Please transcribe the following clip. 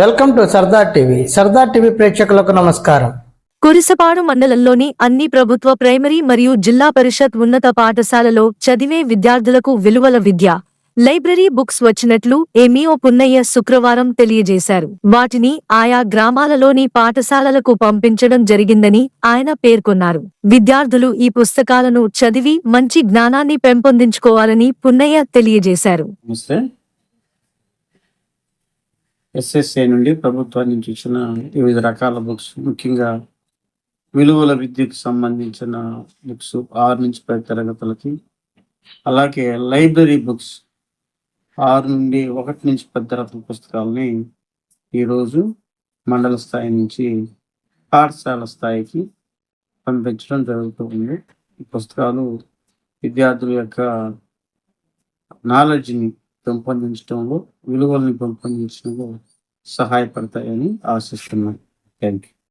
Welcome to Sardar TV. Sardar TV ప్రేక్షకులకు నమస్కారం. కురిసపాడు మండలంలోని అన్ని ప్రభుత్వ ప్రైమరీ మరియు జిల్లా పరిషత్ ఉన్నత పాఠశాలలో చదివే విద్యార్థులకు విలువల విద్య లైబ్రరీ బుక్స్ వచ్చినట్లు ఏమీఓ పున్నయ్య శుక్రవారం తెలియజేశారు. వాటిని ఆయా గ్రామాలలోని పాఠశాలలకు పంపించడం జరిగిందని ఆయన పేర్కొన్నారు. విద్యార్థులు ఈ పుస్తకాలను చదివి మంచి జ్ఞానాన్ని పెంపొందించుకోవాలని పున్నయ్య తెలియజేశారు. నమస్తే. ఎస్ఎస్ఏ నుండి ప్రభుత్వం నుంచి ఇచ్చిన వివిధ రకాల బుక్స్ ముఖ్యంగా విలువల విద్యకు సంబంధించిన బుక్స్ ఆరు నుంచి పది తరగతులకి అలాగే లైబ్రరీ బుక్స్ ఆరు నుండి ఒకటి నుంచి పది తరగతుల పుస్తకాలని ఈరోజు మండల స్థాయి నుంచి పాఠశాల స్థాయికి పంపించడం జరుగుతుంది ఈ పుస్తకాలు విద్యార్థుల యొక్క నాలెడ్జ్ని పెంపొందించడంలో విలువల్ని పెంపొందించడంలో సహాయపడతాయని ఆశిస్తున్నాను. Thank you